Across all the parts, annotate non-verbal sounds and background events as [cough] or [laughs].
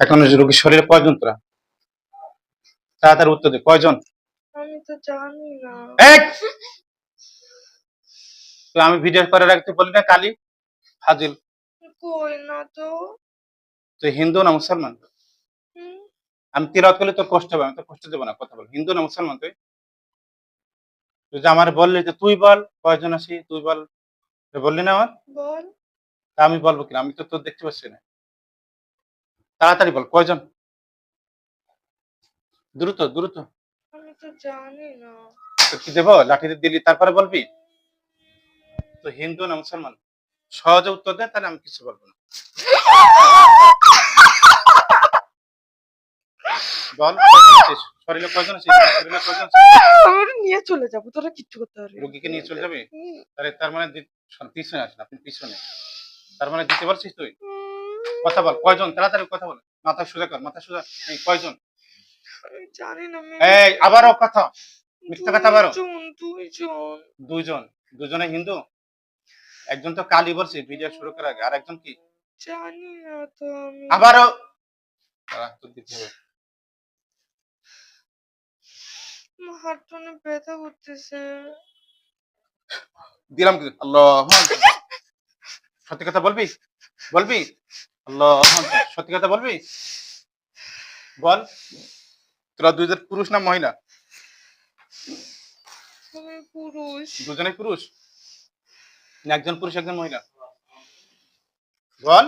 এখন রোগীর শরীরে কয়জন তোরা? তাড়াতাড়ি উত্তর দে কয়জন? আমি তো জানি না। এক! তো আমি ভিডিও করে রাখতে বলি না কালি? ফাজিল। কই না তো? তুই হিন্দু না মুসলমান? আমি তিলাওয়াত করলে তোর কষ্ট হবে আমি তো কষ্ট দেবো না কথা বল। হিন্দু না মুসলমান তুই? তুই যে আমার বললি যে তুই বল কয়জন আছি তুই বল। তুই বললি না আমার? বল। তা আমি বলব কিনা? আমি তো তোর দেখতে পাচ্ছি না। তাড়াতাড়ি বল কয়জন? দ্রুত দ্রুত। আমি তো জানি না। তো কি দেবো লাঠিতে দিলি তারপরে বলবি? তো হিন্দু না মুসলমান? সহজে উত্তর দে তাহলে আমি কিছু বলব না। বল কয়জন শরীরে কয়জন শরীরে? আমি নিয়ে চলে যাব তোরা কিচ্ছু করতে পারবি রোগীকে নিয়ে চলে যাবি? তাহলে তার মানে শোন, পিছনে আসেন আপনি পিছনে। তার মানে দিতে পারছিস তুই? কথা বল কয়জন? তাড়াতাড়ি কথা বল। মাথা সোজা কর মাথা সোজা। এই কয়জন? জানি না আমি এই আবারও কথা। মিথ্যা কথা আবারও। দুইজন দুইজন। দুইজন। দুজনে হিন্দু? একজন তো কালী বলছে ভিডিও শুরু করার আগে। আর একজন কি? জানি না তো আমি। আবারও। দিতে হবে। হাতটা ব্যথা করতেছে। দিলাম কি আল্লাহ। সত্যি কথা বলবি? বলবি? আল্লাহ সত্যি কথা বলবি? বল। তোরা দুইজন পুরুষ না মহিলা? পুরুষ। দুজনেই পুরুষ? না একজন পুরুষ একজন মহিলা? বল।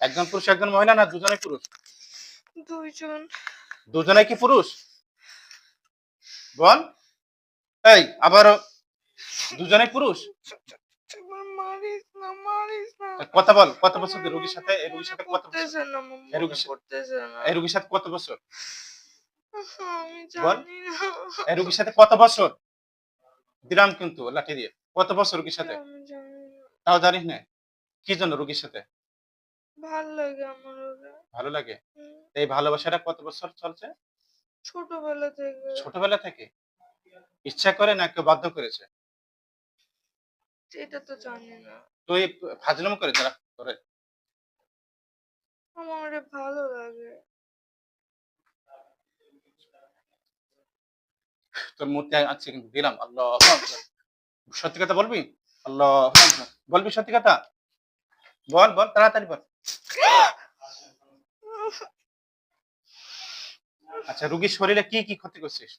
একজন পুরুষ একজন মহিলা না দুজনে পুরুষ? দুইজন। দুজনেই কি পুরুষ? বল। এই আবারও। দুজনে পুরুষ? মারিস না মারিস না কথা বল কত বছর রোগীর সাথে এই রোগীর সাথে কত বছর? এই রোগীর সাথে- করতেছে না। এই রোগীর সাথে কত বছর? বল। এই রোগীর সাথে কত বছর? দিলাম কিন্তু লাঠি দিয়ে। কত বছর রোগীর সাথে? তাও জানিস না? কি জন্য রোগীর সাথে? ভালো লাগে আমার ভালো লাগে? এই ভালোবাসাটা কত বছর চলছে? ছোটবেলা থেকে। ছোটবেলা থেকে? ইচ্ছা করে না কেউ বাধ্য করেছে? এটা তো জানি না। তুই ফাজলাম করে যারা করে আমার ভালো লাগে। তোর মূর্তি আছে কিন্তু দিলাম আল্লাহ সত্যি কথা বলবি? আল্লাহ বলবি সত্যি কথা? বল বল তাড়াতাড়ি বল। আচ্ছা রুগীর শরীরে কি কি ক্ষতি করছিস?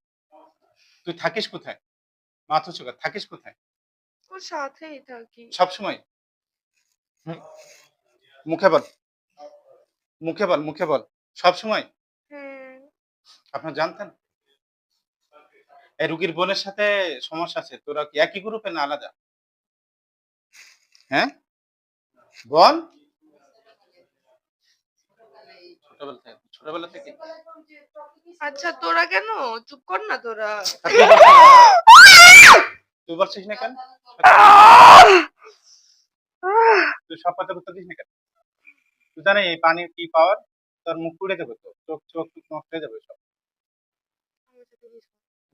তুই থাকিস কোথায়? মাথা চোখা থাকিস কোথায়? ওর সাথেই থাকি সব সময় মুখে বল। মুখে বল মুখে বল। সব সময় হ্যাঁ। আপনার জানতেন? এই রুগীর বোনের সাথে সমস্যা আছে তোরা কি একই গ্রুপে না আলাদা? হ্যাঁ? বল। ছোটবেলা থেকে আচ্ছা তোরা কেন? চুপ কর না তোরা। [laughs] তুই বলছিস না কেন? তুই সব কথা উত্তর দিস না কেন? তুই জানে এই পানির কি পাওয়ার তোর মুখ পুড়ে যাবে তো চোখ চোখ নষ্ট হয়ে যাবে সব।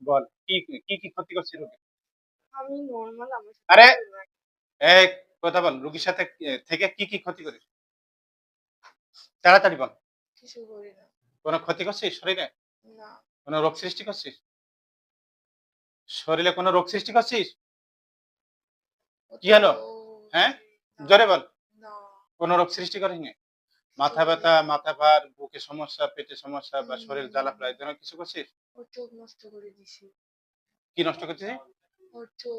বল কি কি কি ক্ষতি করছে রুগী? আমি নর্মাল আরে! এক কথা বল রুগীর সাথে থেকে কি কি ক্ষতি করিস? তাড়াতাড়ি বল। কিছু করি না। কোনো ক্ষতি করছিস শরীরে? না। কোনো রোগ সৃষ্টি করছিস? শরীরে কোনো রোগ সৃষ্টি করছিস? কি হলো? হ্যাঁ? জোরে বল। কোনো রোগ সৃষ্টি করিসনি মাথা ব্যথা, মাথা ভার, বুকে সমস্যা, পেটে সমস্যা বা শরীর জ্বালা প্রায় কিছু করছিস? চোখ কি নষ্ট করছিস? চোখ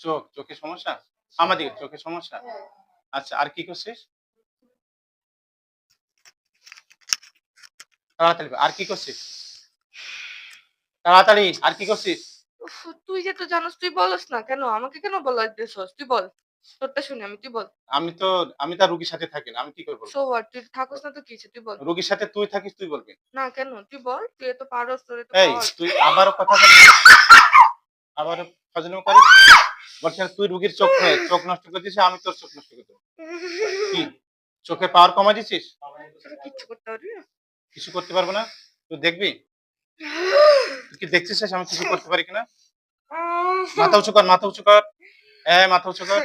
চোখ চোখে সমস্যা আমাদের চোখে সমস্যা? আচ্ছা আর কি করছিস? তাড়াতাড়ি আর কি করছিস? তাড়াতাড়ি, আর কি করছিস? তুই যে তো জানোস তুই বলস না। কেন? আমাকে কেন বলা দিতেছস তুই বল। তোরটা শুনি আমি তুই বল। আমি তো আমি তো আর রুগীর সাথে থাকি না আমি কি করব সো হোয়াট তুই থাকস না তো কি তুই বল। রুগীর সাথে তুই থাকিস তুই বলবি? না কেন? তুই বল তুই তো পারস তোরে তো এই তুই আবারও কথা বল। আবারও ফজলামি করিস বলছি তুই রুগীর চোখ চোখ নষ্ট করে দিছিস আমি তোর চোখ নষ্ট করে কি? চোখে পাওয়ার কমা দিছিস তোরা কিচ্ছু করতে পারবি না? কিছু করতে পারব না? তুই দেখবি? তুই কি দেখছিস আমি কিছু করতে পারি কিনা? মাথা উঁচু কর মাথা উঁচু কর এ মাথা উঁচু কর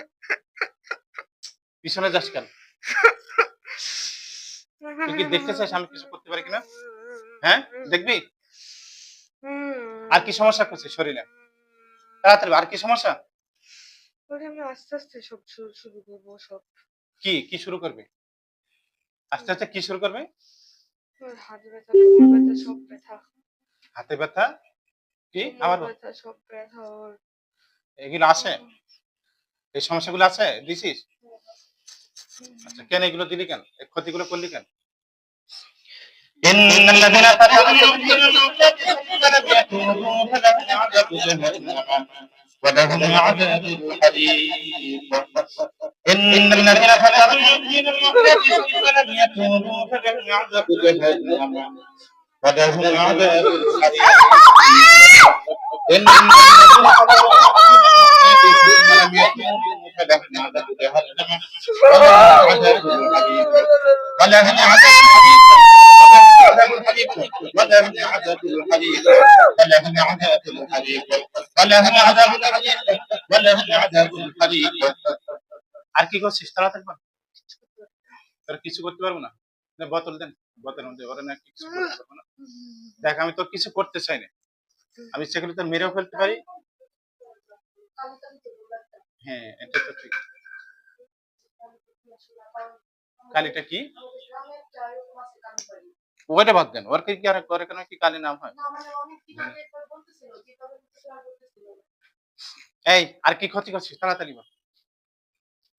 পিছনে যাস কেন? তুই কি দেখতে চাস আমি কিছু করতে পারি কিনা? হ্যাঁ? দেখবি? আর কি সমস্যা করছে শরীরে? তাড়াতাড়ি আর কি সমস্যা? আমি আস্তে আস্তে সব শুরু করব সব। কি কি শুরু করবে? আস্তে আস্তে কি শুরু করবে? হাত সব ব্যথা। হাতে ব্যথা? কি আবার কোমর বল। ব্যথা সব ব্যথা ওর এগুলো আছে এই সমস্যাগুলো আছে দিছিস আচ্ছা কেন এগুলো দিলি কেন এই ক্ষতিগুলো করলি কেন إن الذين فتنوا الذين يتوبوا فلهم عذاب جهنم ولهم عذاب الحريق إن الذين فتنوا الذين فلم يتوبوا فلهم عذاب جهنم ولهم عذاب الحريق إن الذين فتنوا فلم يتوبوا فلهم عذاب جهنم ولهم عذاب الحريق ولهم عذاب الحريق ولهم عذاب الحريق ولهم عذاب الحريق ولهم عذاب الحريق ولهم عذاب الحريق আর কি করছিস তাড়াতাড়ি বল তোর কিছু করতে পারবো না নে, বোতল দেন বোতলের মধ্যে ওরা না কিছু করতে পারব না। দেখ আমি তো কিছু করতে চাই না। আমি সেগুলো তো মেরেও ফেলতে পারি। হ্যাঁ এটা তো ঠিক। কালিটা কি? ওইটা বাদ দেন। ওর কি আর করে কেন কি কালি নাম হয়? এই আর কি ক্ষতি করছিস? তাড়াতাড়ি বল।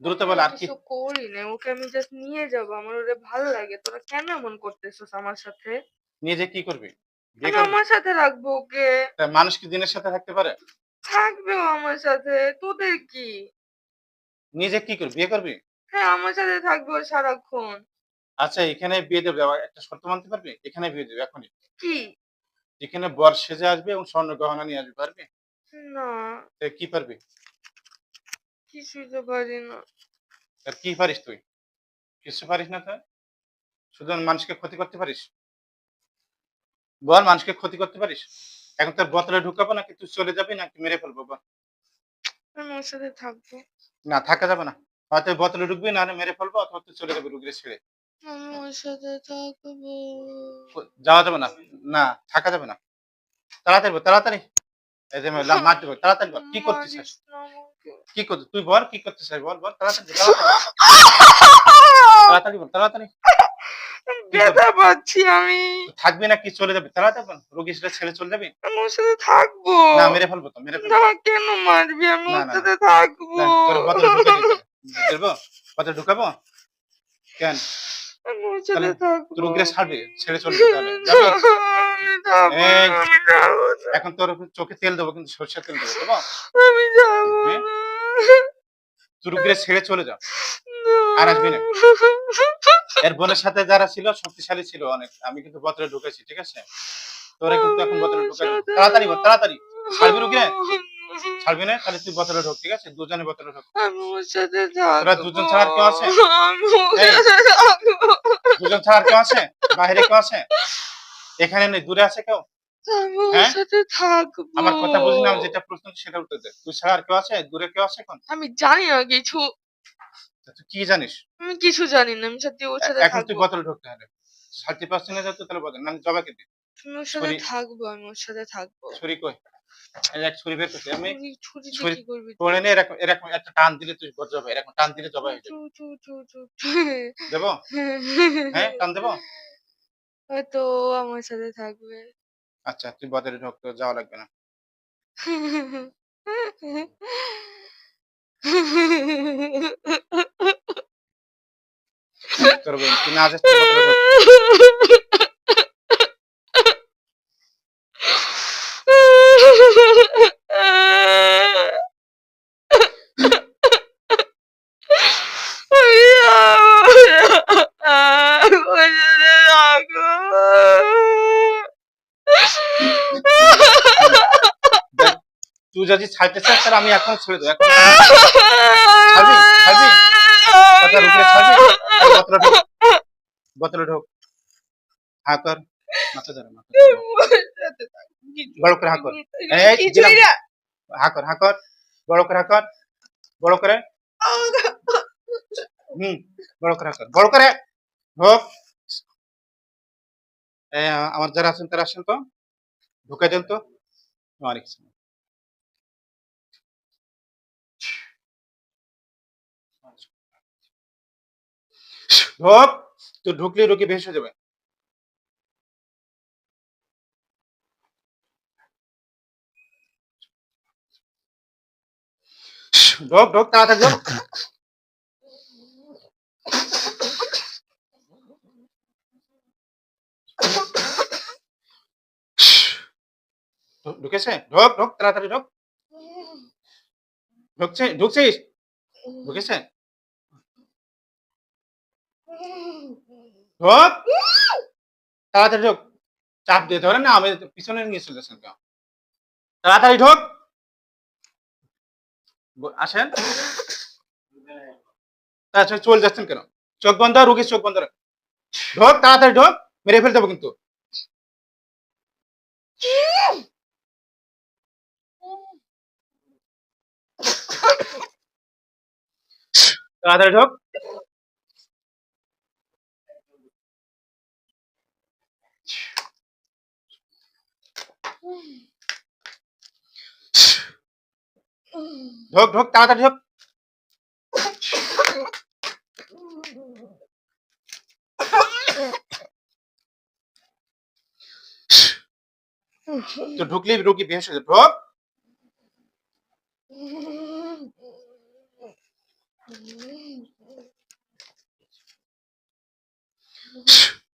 দ্রুত বল আর কি। কিছু করি না ওকে আমি জাস্ট নিয়ে যাব আমার ওরে ভালো লাগে। তোরা কেন এমন করতেছিস আমার সাথে? নিজে কি করবি? আমি আমার সাথে রাখব ওকে। মানুষ কি দিনের সাথে থাকতে পারে? থাকবেও আমার সাথে তোদের কি? নিজে কি করবি? বিয়ে করবি? হ্যাঁ আমার সাথে থাকবে ও সারাক্ষণ। আচ্ছা এখানে বিয়ে দেবে একটা শর্ত মানতে পারবি? এখানে বিয়ে দেবে এখনই। কি? এখানে বর সেজে আসবে এবং স্বর্ণ গহনা নিয়ে আসবে পারবি? না। কি পারবি? কিছুই তো পারি না? আর কি পারিস তুই? কিছু পারিস না শুধু মানুষকে ক্ষতি করতে পারিস? বল মানুষকে ক্ষতি করতে পারিস? এখন তোর বোতলে ঢুকাবো নাকি তুই চলে যাবি নাকি মেরে ফেলব বল? আমি ওর সাথে থাকব। না থাকা যাবে না। হয়তো বোতলে ঢুকবি না মেরে ফেলব অথবা তুই চলে যাবি রুগীর ছেড়ে। আমি ওর সাথে থাকব। যাওয়া যাবে না। না থাকা যাবে না। তাড়াতাড়ি তাড়াতাড়ি। এই যে মারতে তাড়াতাড়ি কি করতে কি করতে তুই বল কি করতে চাস বল বল তাড়াতাড়ি তাড়াতাড়ি বল তাড়াতাড়ি ব্যথা পাচ্ছি আমি। থাকবি না কি চলে যাবি তাড়াতাড়ি বল। রুগী সেটা ছেড়ে চলে যাবি? ওর সাথে থাকব। না মেরে ফেলব তো মেরে ফেলব। কেন মারবি? আমি ওর সাথে থাকব। ঢুকাবো? কেন? তাহলে ছেড়ে চলে এখন তোর চোখে তেল দেবো কিন্তু সরষের তেল দেবো হ্যাঁ? ছেড়ে চলে যা। আর আসবি না। এর বোনের সাথে যারা ছিল শক্তিশালী ছিল অনেক। আমি কিন্তু বোতলে ঢুকেছি ঠিক আছে? তোরা কিন্তু এখন বোতলে ঢুকাই তাড়াতাড়ি তাড়াতাড়ি। ছাড়বি? ছাড়বি না? তাহলে তুই বোতলে ঢোক ঠিক আছে? দুজনে বোতলে ঢোক আমি ওর সাথে তোরা দুজন ছাড়া আর কেউ আছে? দুজন ছাড়া আর কেউ আছে? বাইরে কেউ আছে? এখানে নেই দূরে আছে কেউ? হ্যাঁ? সাথে থাকব। আমার কথা বুঝলি আমি যেটা প্রশ্ন সেটা উত্তর দে। তুই ছাড়া আর কেউ আছে? দূরে কেউ আছে এখন? আমি জানি না কিছু। তুই কি জানিস? আমি কিছু জানি না আমি সত্যি ওর সাথে এখন তুই বোতলে ঢুকতে হবে পাচ্ছি না যাতে তাহলে বদল। না জবাকে দি আমি ওর সাথে থাকব আমি ওর সাথে থাকব। ছুরি কই? এক ছুরি বের করছি আমি ছুরি ছুরি দিয়ে ছুরি- কি করবি তুই? করে নিয়ে এরকম এরকম একটা টান দিলে তুই জবাই এরকম টান দিলে জবাই হয়ে যাবে। চু চু চু চু দেবো? হ্যাঁ টান দেবো? হয়তো আমার সাথে থাকবে। আচ্ছা তুই বোতলে ঢোক তোর যাওয়া লাগবে না। [laughs] তোর না যাস যদি ছাড়তে চাস, তাহলে আমি এখন ছেড়ে দেবো। এখন ঢোক হা কর। মাথা ধরে। বড় করে হা কর। হা কর হা কর। বড় করে হা কর। বড় করে। বড় করে হা কর। বড় করে। আমার যারা আছেন, তারা আসেন তো। ঢুকে দেন তো। অনেক ঢোক তো ঢুকলে রোগী হয়ে যাবে। ঢোক ঢোক তাড়াতাড়ি ঢোক ঢুকেছে? ঢোক ঢোক তাড়াতাড়ি ঢোক ঢুকছে, ঢুকছিস? ঢুকেছে? তাড়াতাড়ি ঢোক। চাপ দিয়ে ধরে, না, আমি পিছনে নিয়ে চলে যাচ্ছেন কেন তাড়াতাড়ি ঢোক। আসেন। তাছাড়া চলে যাচ্ছেন কেন? চোখ বন্ধ, রুগীর চোখ বন্ধ। ঢোক, তাড়াতাড়ি ঢোক, মেরে ফেলতে হবে কিন্তু। তাড়াতাড়ি ঢোক। ঢোক ঢোক, তাড়াতাড়ি ঢোক। তো ঢুকলেই রোগী বেশ হয়ে যাবে ঢোক।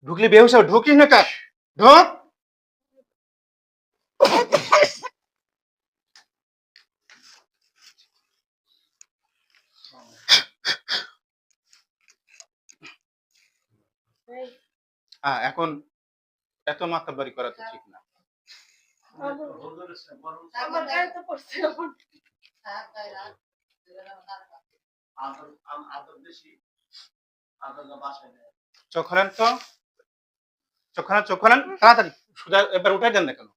ঢুকলে, বেহুশ হবে ঢুকিস না কার ঢোক। এখন এত মাথা বাড়ি করা তো ঠিক না। আমার তো পড়ছে এখন। চোখ খোলেন তো। চোখ খোলেন চোখ খোলেন। তাড়াতাড়ি, সোজা, এবার উঠাই দেন না কেন?